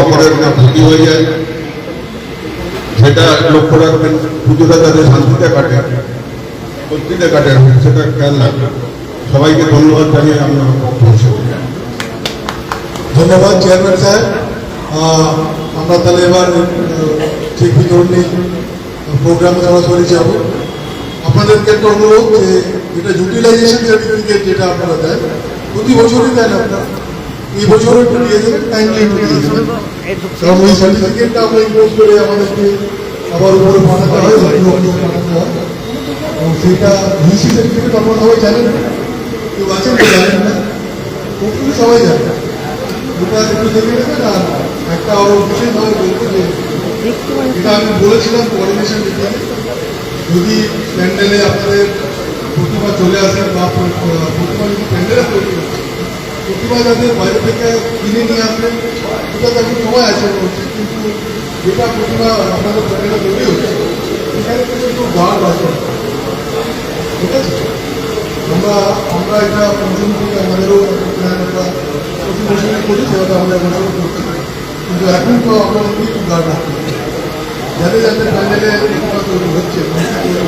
অপরের ক্ষতি হয়ে যায়। সেটা লক্ষ্য রাখবেন, পুজোটা যাতে শান্তিতে কাটে সত্যিতে কাটে, সেটা খেয়াল রাখবেন। সবাইকে ধন্যবাদ জানিয়ে আমরা বক্তব্য ধন্যবাদ চেয়ারম্যান সাহেব আমরা তাহলে এবার ঠিক বিতরণী প্রোগ্রামে চলে যাব। আপনাদেরকে একটা অনুরোধ যে, এটা ইউটিলাইজেশন সার্টিফিকেট যেটা আপনারা দেন, প্রতি বছরই দেন আপনারা। এই বছরও একটু দিয়ে দেবেন কাইন্ডলি একটু দিয়ে দেবেন কারণ ওই সার্টিফিকেটটা আমরা ইম্পোজ করে আমাদেরকে আবার উপরে বানাতে হয় বানাতে হয়। এবং সেটা ভিসি সার্টিফিকেট আপনারা সবাই জানেন কেউ আছেন কেউ জানেন না? খুব সবাই জানেন ওটা একটু দেখে নেবেন আর একটা আরও বিশেষভাবে বলব যে এটা আমি বলেছিলাম কোঅর্ডিনেশন মিটিংয়ে যদি প্যান্ডেলে আপনাদের প্রতিমা চলে আসেন বা প্রতিমা যদি প্যান্ডেলে তৈরি হচ্ছে প্রতিমা যাদের বাইরে থেকে কিনে নিয়ে আসবেন সেটা তো এখন সময় আছে। কিন্তু যেটা প্রতিমা আপনাদের প্যান্ডেলে তৈরি হচ্ছে। সেখানে কিন্তু গার্ড আছে। ঠিক আছে? আমরা আমরা এটা পঞ্চম থেকে আমাদেরও প্ল্যান একটা প্রতি বছরই করি সেটা আমরা এবছরও করছি কিন্তু এখন তো আমরা একটু গার্ড রাখতে। যাদের যাদের প্যান্ডেলে প্রতিমা তৈরি হচ্ছে তৈরি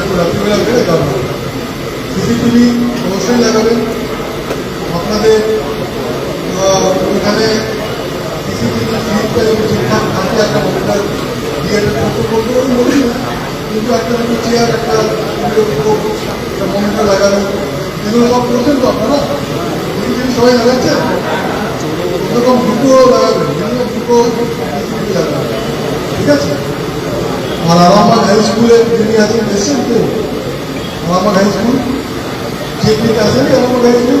একটু রাত্রিবেলা করে গার্ড রাখবে সিসিটিভি অবশ্যই লাগাবেন আপনাদের এখানে ঠিকঠাক থাকে একটা ফটো বলি কিন্তু একটা চেয়ার একটা মনিটর লাগানো এগুলো সব করছেন তো আপনারা? সবাই লাগাচ্ছেন এরকম দুটো লাগাবেন দুটো ঠিক আছে? আর আরামবাগ হাই স্কুলে যিনি আছেন, এসেছেন তো আরামবাগ হাই স্কুল থেকে আসেনি? আরামবাগ হাই স্কুল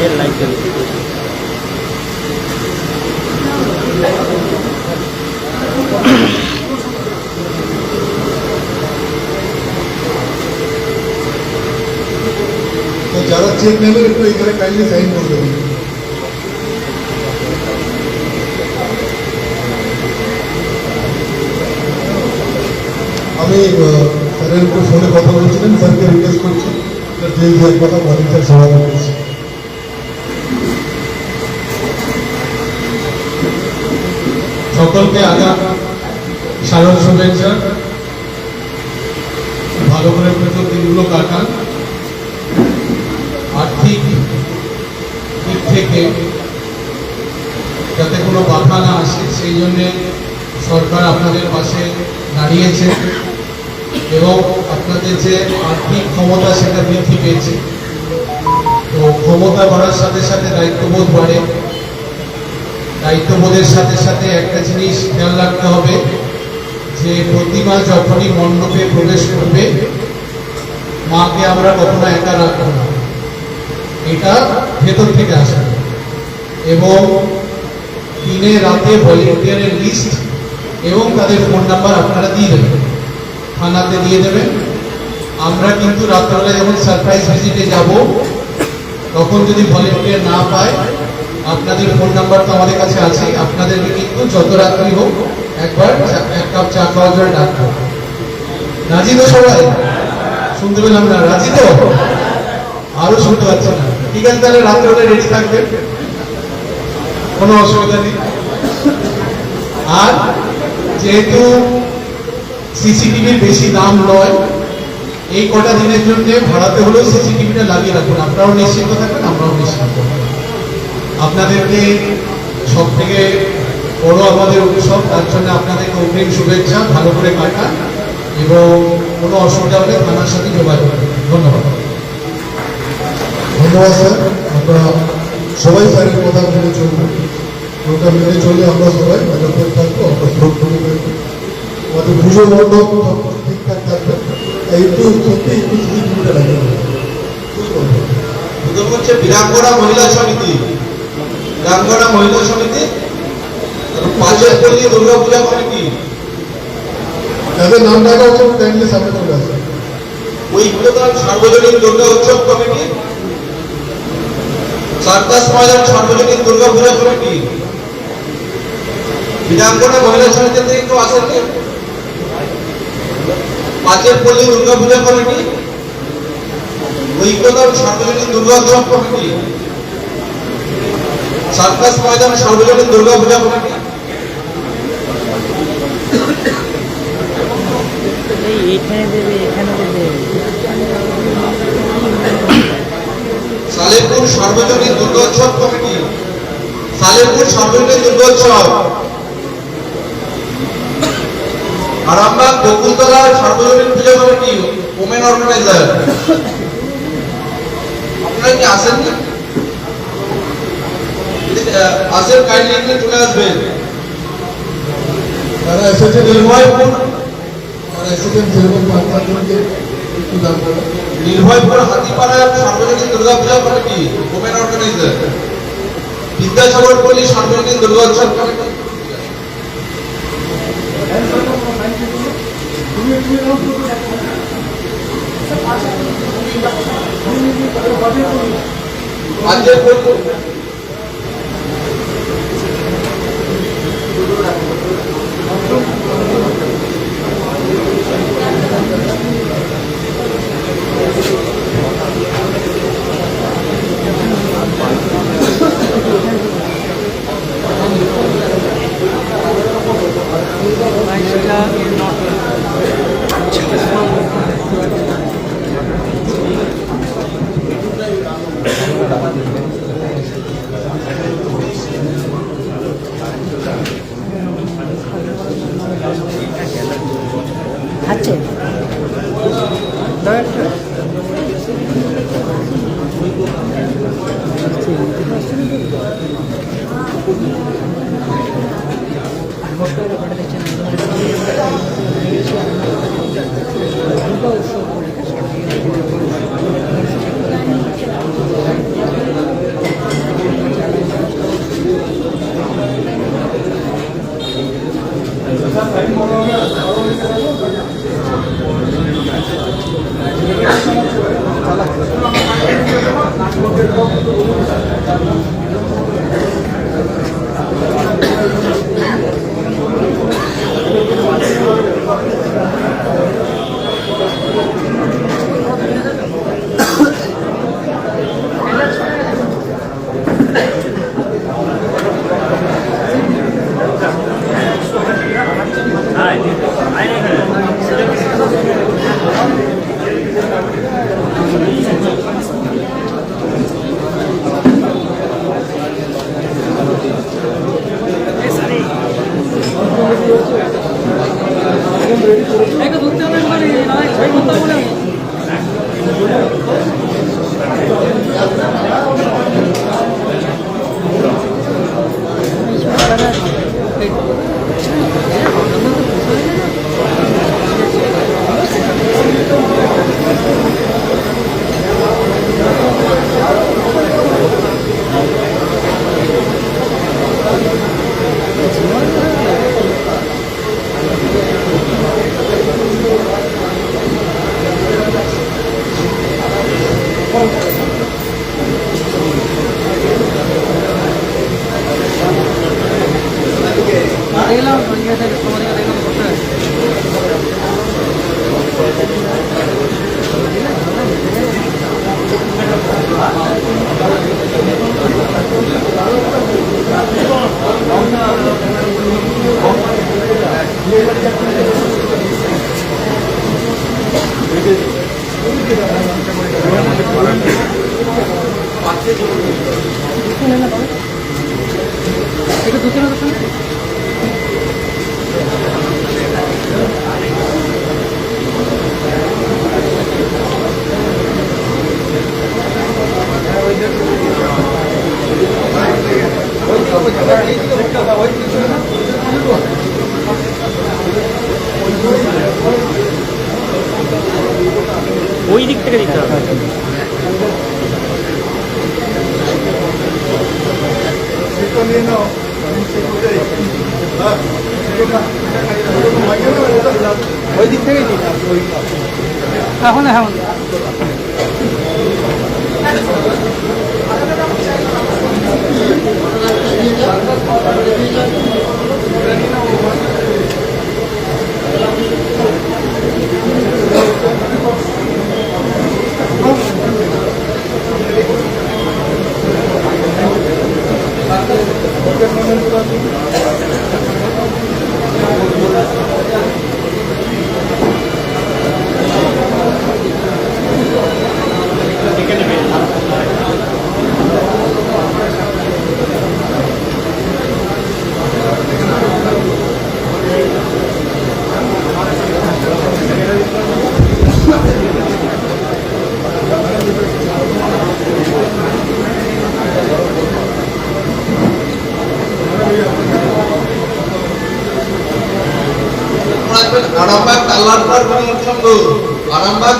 বলি তো যারা চেক নেবেন একটু এখানে কাইন্ডলি সাইন করে দেবেন। আমি স্যারের ফোনে কথা বলছিলেন স্যারকে রিকোয়েস্ট করছি কথা বলেন স্যার সবাই করছি সকলকে আগাম সাধারণ শুভেচ্ছা। ভালো করে পুজোর দিনগুলো কাটান। আর্থিক দিক থেকে যাতে কোনো বাধা না আসে, সেই জন্যে সরকার আপনাদের পাশে দাঁড়িয়েছে এবং আপনাদের যে আর্থিক ক্ষমতা সেটা বৃদ্ধি পেয়েছে। তো ক্ষমতা বাড়ার সাথে সাথে দায়িত্ববোধ বাড়ে। দায়িত্ববোধের সাথে সাথে একটা জিনিস খেয়াল রাখতে হবে যে প্রতিমা যখনই মণ্ডপে প্রবেশ করবে, মাকে আমরা কখনো একা রাখব না। এটা ভেতর থেকে আসবে। এবং দিনে রাতে ভলেন্টিয়ারের লিস্ট এবং তাদের ফোন নাম্বার আপনারা দিয়ে দেবেন। থানাতে দিয়ে দেবেন। আমরা কিন্তু রাত্রেবেলা যখন সারপ্রাইজ ভিজিটে যাব, তখন যদি ভলেন্টিয়ার না পায় আপনাদের ফোন নাম্বার তো আমাদের কাছে আছে। আপনাদেরকে কিন্তু যত রাত্রি হোক একবার এক কাপ চা খাওয়ার জন্য ডাকবো। রাজি তো সবাই? শুনতে পেলাম না। রাজি তো? আরও শুনতে পাচ্ছি না। ঠিক আছে, তাহলে রাত্রে রেডি থাকবেন কোনো অসুবিধা নেই। আর যেহেতু সিসিটিভির বেশি দাম নয়, এই কটা দিনের জন্য ভাড়াতে হলেও সিসিটিভিটা লাগিয়ে রাখুন। আপনারাও নিশ্চিন্ত থাকবেন, আমরাও নিশ্চিন্ত আপনাদেরকে সব থেকে বড় আমাদের উৎসব তার জন্য আপনাদেরকে অগ্রিম শুভেচ্ছা ভালো করে কাটান এবং কোনো অসুবিধা হলে থানার সাথে যোগাযোগ ধন্যবাদ। ধন্যবাদ স্যার। আমরা সবাই স্যারের কথা মেনে চলবো। ওটা মেনে চলে আমরা সবাই নিরাপদ থাকব আমরা সুরক্ষিত থাকব। আমাদের পুজো মণ্ডপ ঠিকঠাক থাকবে। একটু সত্যি একটু সিসিটিভিটা লাগে। হচ্ছে বীরাঙ্গনা মহিলা সমিতি। বীরাঙ্গনা মহিলা সমিতি পাঁচের পল্লী দুর্গা পূজা কমিটি। যাদের নাম ডাকা হচ্ছে কাইন্ডলি সামনে চলে আসে। ঐক্যতান সার্বজনীন দুর্গা উৎসব কমিটি সার্কাস ময়দান সার্বজনীন দুর্গা পূজা কমিটি। বীরাঙ্গনা মহিলা সমিতি থেকে কেউ আসেননি? পাঁচের পল্লী দুর্গা পূজা কমিটি ঐক্যতান সার্বজনীন দুর্গা উৎসব কমিটি। সার্কাস ময়দান সর্বজনীন দুর্গা পূজা কমিটি এখানে দেবে এখানে দেবে। সালেমপুর সার্বজনীন দুর্গোৎসব কমিটি। সালেমপুর সার্বজনীন দুর্গোৎসব। আরামবাগ বকুলতলা সার্বজনীন পুজো কমিটি ওমেন অর্গানাইজার আপনারা কি আসেননি যদি, আহ, আসেন কাইন্ডলি একটু চলে আসবেন যারা এসেছেন নির্ভয়পুর যারা এসেছেন সেরকম পাঁচ পাঁচজনকে একটু দাম করে। নির্ভয়পুর হাতিপাড়া সার্বজনীন Durga puja committee women organiser Vidyasagar Palli সার্বজনীন দুর্গোৎসব কমিটি পাঁচের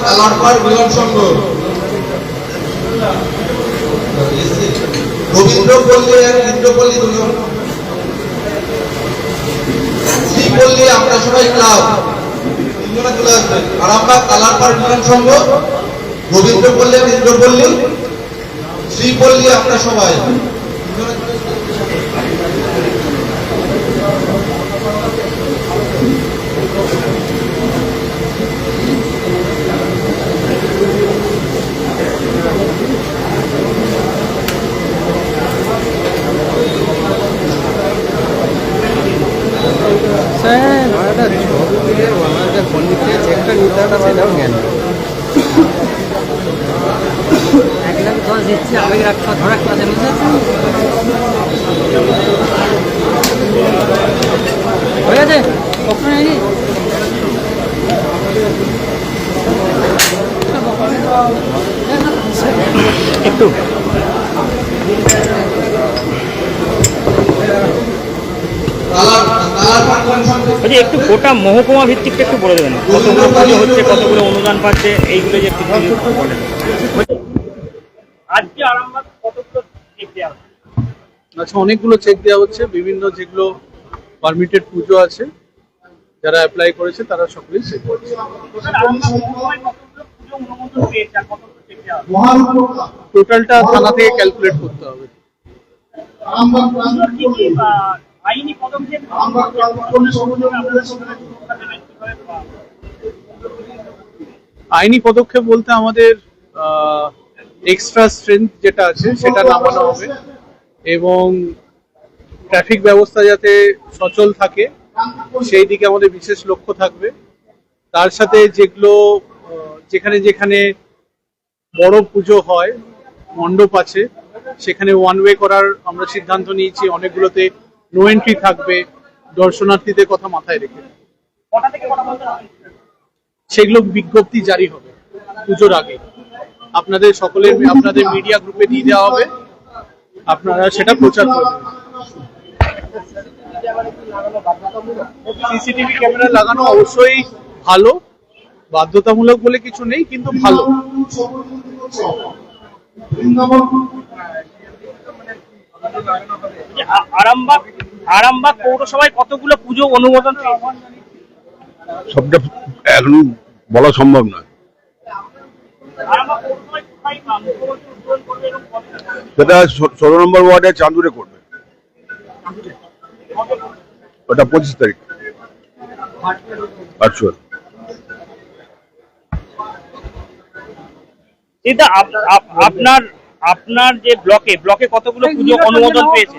কালারপাড় মিলন সংঘ। রবীন্দ্রপল্লী আর ইন্দ্রপল্লী দুজন। শ্রীপল্লী আমরা সবাই ক্লাব। তিনজনে চলে আসবেন আরামবাগ কালারপাড় মিলন সংঘ। রবীন্দ্রপল্লী আর ইন্দ্রপল্লী শ্রীপল্লী আমরা সবাই। স্যার। এক লাখ দশ দিচ্ছি আবেগ রাখা ধরা হয়ে গেছে? কখন নাকি? একটু কালার কালারপাড় মিলন সংঘ বলছি একটু গোটা মহকুমা ভিত্তিকটা একটু বলে দেবেন। কতগুলো পুজো হচ্ছে কতগুলো অনুদান পাচ্ছে এইগুলো যে একটু বলেন। আজকে আরামবাগ কতগুলো চেক দেওয়া আচ্ছা অনেকগুলো চেক দেওয়া হচ্ছে। বিভিন্ন যেগুলো পারমিটেড পুজো আছে যারা অ্যাপ্লাই করেছে তারা সকলেই চেক করছে? টোটালটা থানা থেকে ক্যালকুলেট করতে হবে। আইনি পদক্ষেপ আইনি পদক্ষেপ বলতে আমাদের এক্সট্রা স্ট্রেংথ যেটা আছে সেটা নামানো হবে। এবং ট্রাফিক ব্যবস্থা যাতে সচল থাকে সেই দিকে আমাদের বিশেষ লক্ষ্য থাকবে। তার সাথে যেগুলো যেখানে যেখানে বড় পুজো হয় মণ্ডপ আছে সেখানে ওয়ান ওয়ে করার আমরা সিদ্ধান্ত নিয়েছি। অনেকগুলোতে নো এন্ট্রি থাকবে দর্শনার্থীদের কথা মাথায় রেখে? সেগুলো বিজ্ঞপ্তি জারি হবে পুজোর আগে। আপনাদের সকলের আপনাদের মিডিয়া গ্রুপে দিয়ে দেওয়া হবে। আপনারা সেটা প্রচার করবেন। সিসিটিভি ক্যামেরা লাগানো অবশ্যই ভালো। বাধ্যতামূলক বলে কিছু নেই কিন্তু ভালো। আরামবাগ আরামবাগ পৌরসভায় কতগুলো পুজো অনুমোদন সবটা এখন বলা সম্ভব? সেটা ষোলো নম্বর ওয়ার্ডে চাঁদুরে করবে। ওটা পঁচিশ তারিখ। ভার্চুয়াল আপনার আপনার যে ব্লকে ব্লকে কতগুলো পুজো অনুমোদন পেয়েছে?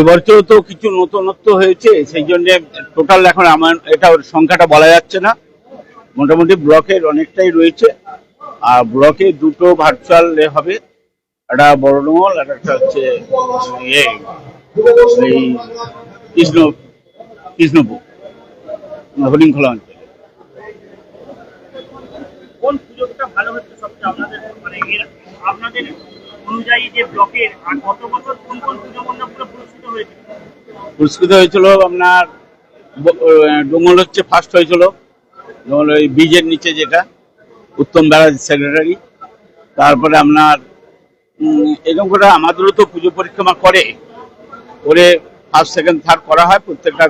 এবছর তো কিছু নতুনত্ব হয়েছে সেই জন্য টোটাল এখন আমার এটা সংখ্যাটা বলা যাচ্ছে না। মোটামুটি ব্লকের অনেকটাই রয়েছে আর ব্লকে দুটো ভার্চুয়াল হবে। একটা বড়ডোমল আর একটা হচ্ছে ইয়ে এই কৃষ্ণ কৃষ্ণপুর হরিণখোলা অঞ্চলে। কোন পুজোটা ভালো হচ্ছে আপনাদের মানে এর আপনাদের অনুযায়ী যে ব্লকের আর গত বছর কোন কোন পুজো মণ্ডপগুলো পুরস্কৃত হয়েছে? পুরস্কৃত হয়েছিল আপনার ডোমল হচ্ছে ফার্স্ট হয়েছিল। ডোমল ওই বীজের নিচে যেটা, উত্তম ব্যারাজ সেক্রেটারি তারপরে আপনার এরকম করে আমাদেরও তো পুজো পরিক্রমা করে। করে ফার্স্ট সেকেন্ড থার্ড করা হয়। প্রত্যেকটা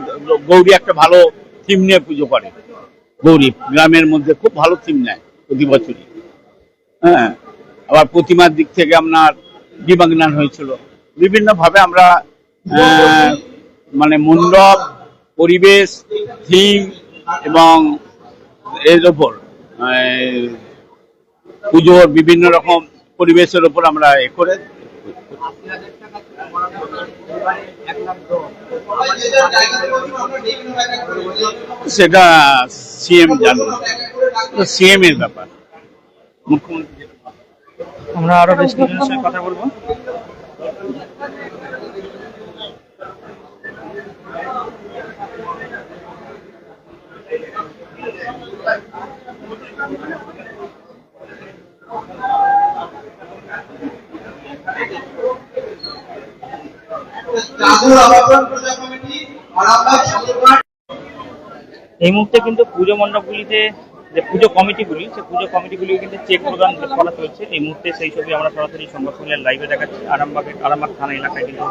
গৌরী একটা ভালো থিম নিয়ে পুজো করে। গৌরী গ্রামের মধ্যে খুব ভালো থিম নেয় প্রতি বছরই। হ্যাঁ আবার প্রতিমার দিক থেকে আপনার দিবাগ্নান হয়েছিল। বিভিন্নভাবে আমরা মানে মণ্ডপ পরিবেশ থিম এবং এর ওপর পুজোর বিভিন্ন রকম পরিবেশের ওপর আমরা এ করে সেটা সিএম জানবে সিএম এর ব্যাপার। আমরা আরও বেশ কিছুজনের সঙ্গে কথা বলব। এই মুহূর্তে কিন্তু পুজো মণ্ডপগুলিতে যে পুজো কমিটিগুলি সেই পুজো কমিটিগুলি কিন্তু চেক প্রদান করা চলছে। এই মুহূর্তে সেই ছবি আমরা সরাসরি সংবাদ লাইভে দেখাচ্ছি। আরামবাগের আরামবাগ থানা এলাকায় কিন্তু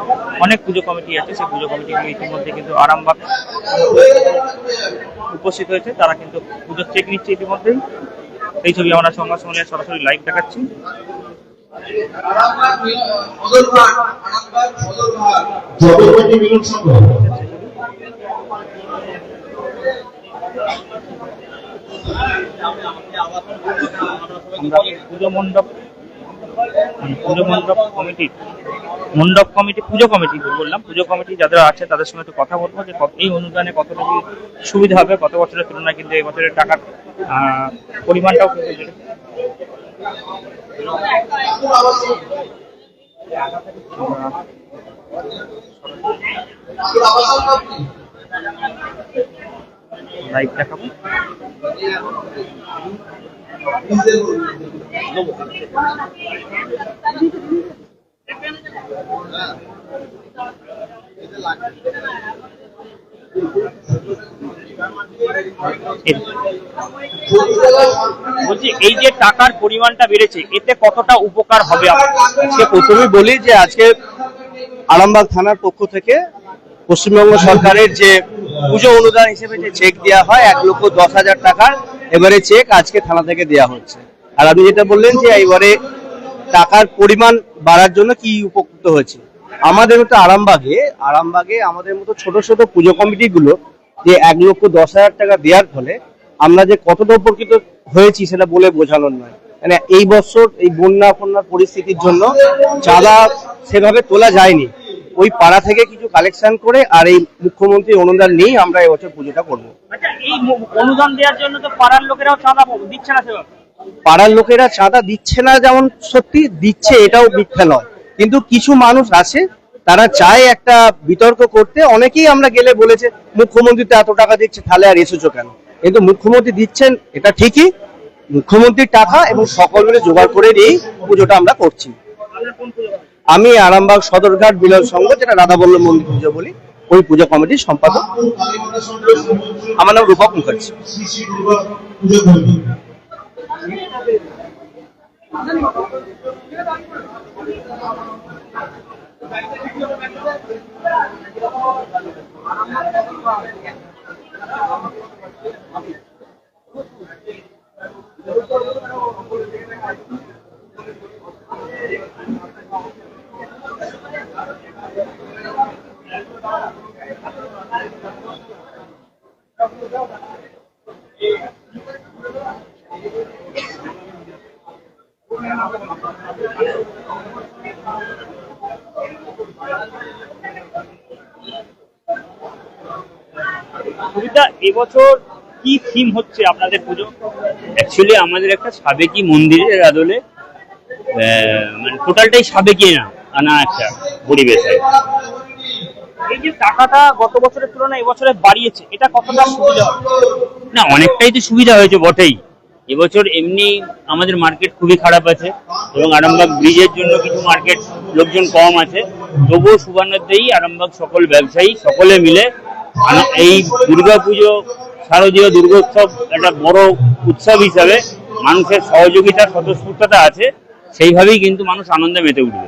অনেক পুজো কমিটি আছে। সেই পুজো কমিটিগুলি ইতিমধ্যে কিন্তু আরামবাগ উপস্থিত হয়েছে। তারা কিন্তু পুজোর চেক নিচ্ছে ইতিমধ্যেই এই ছবি আমরা সংবাদ সম্মেলনের সরাসরি লাইভ দেখাচ্ছি। আমরা পুজো মণ্ডপ পুজো মণ্ডপ কমিটি মণ্ডপ কমিটি, পুজো কমিটি বললাম, পুজো কমিটি যারা আছে তাদের সঙ্গে একটু কথা বলব যে এই অনুদানে কতটা কি সুবিধা হবে গত বছরের তুলনায় কিন্তু এই বছরের টাকার পরিমাণটাও কিন্তু লাইভ দেখাবো। বলছি, এই যে টাকার পরিমাণটা বেড়েছে, এতে কতটা উপকার হবে আজকে প্রথমে বলি যে আজকে আরামবাগ থানার পক্ষ থেকে পশ্চিমবঙ্গ সরকারের যে পুজো অনুদান হিসেবে যে চেক দেওয়া হয়, এক লক্ষ দশ হাজার টাকার এবারে চেক আজকে থানা থেকে দেওয়া হচ্ছে। আর আপনি যেটা বললেন যে এবারে টাকার পরিমাণ বাড়ার জন্য কি উপকৃত হয়েছে। আমাদের মতো আরামবাগে আরামবাগে আমাদের মতো ছোট ছোট পুজো কমিটিগুলো যে এক লক্ষ দশ হাজার টাকা দেওয়ার ফলে আমরা যে কতটা উপকৃত হয়েছি সেটা বলে বোঝানোর নয়। মানে এই বছর এই বন্যা ফন্যার পরিস্থিতির জন্য চাঁদা সেভাবে তোলা যায়নি। ওই পাড়া থেকে কিছু কালেকশন করে আর এই মুখ্যমন্ত্রী অনুদান নিয়েই আমরা এবছর পুজোটা করব। আচ্ছা অনুদান দেওয়ার জন্য তো পাড়ার লোকেরাও চাঁদা দিচ্ছে না পাড়ার লোকেরা চাঁদা দিচ্ছে না যেমন সত্যি দিচ্ছে এটাও মিথ্যা নয়। কিন্তু কিছু মানুষ আছে তারা চায় একটা বিতর্ক করতে। অনেকেই আমরা গেলে বলেছে মুখ্যমন্ত্রী তো এত টাকা দিচ্ছে তাহলে আর এসেছ কেন? কিন্তু মুখ্যমন্ত্রী দিচ্ছেন এটা ঠিকই। মুখ্যমন্ত্রীর টাকা এবং সকল মিলে জোগাড় করে নিয়েই পুজোটা আমরা করছি। আমি আরামবাগ সদরঘাট মিলন সংঘ, যেটা রাধাবল্লভ মন্দির পুজো বলি, ওই পুজো কমিটির সম্পাদক। আমার নাম রূপক মুখার্জি। পুজো কমিটি এবছর কি থিম হচ্ছে আপনাদের পুজো? অ্যাকচুয়ালি আমাদের একটা সাবেকি মন্দিরের আদলে মানে টোটালটাই সাবেকি না। আনা একটা পরিবেশে এই যে টাকাটা গত বছরের তুলনায় এবছরে বাড়িয়েছে এটা কতটা সুবিধা না অনেকটাই তো সুবিধা হয়েছে বটেই। এবছর এমনি আমাদের মার্কেট খুবই খারাপ আছে এবং আরামবাগ ব্রিজের জন্য কিছু মার্কেট লোকজন কম আছে। তবুও সুবর্ণতেই আরামবাগ সকল ব্যবসায়ী সকলে মিলে এই দুর্গাপুজো শারদীয় দুর্গোৎসব একটা বড় উৎসব হিসাবে মানুষের সহযোগিতা স্বতঃস্ফূর্ততা আছে। সেইভাবেই কিন্তু মানুষ আনন্দে মেতে উঠবে।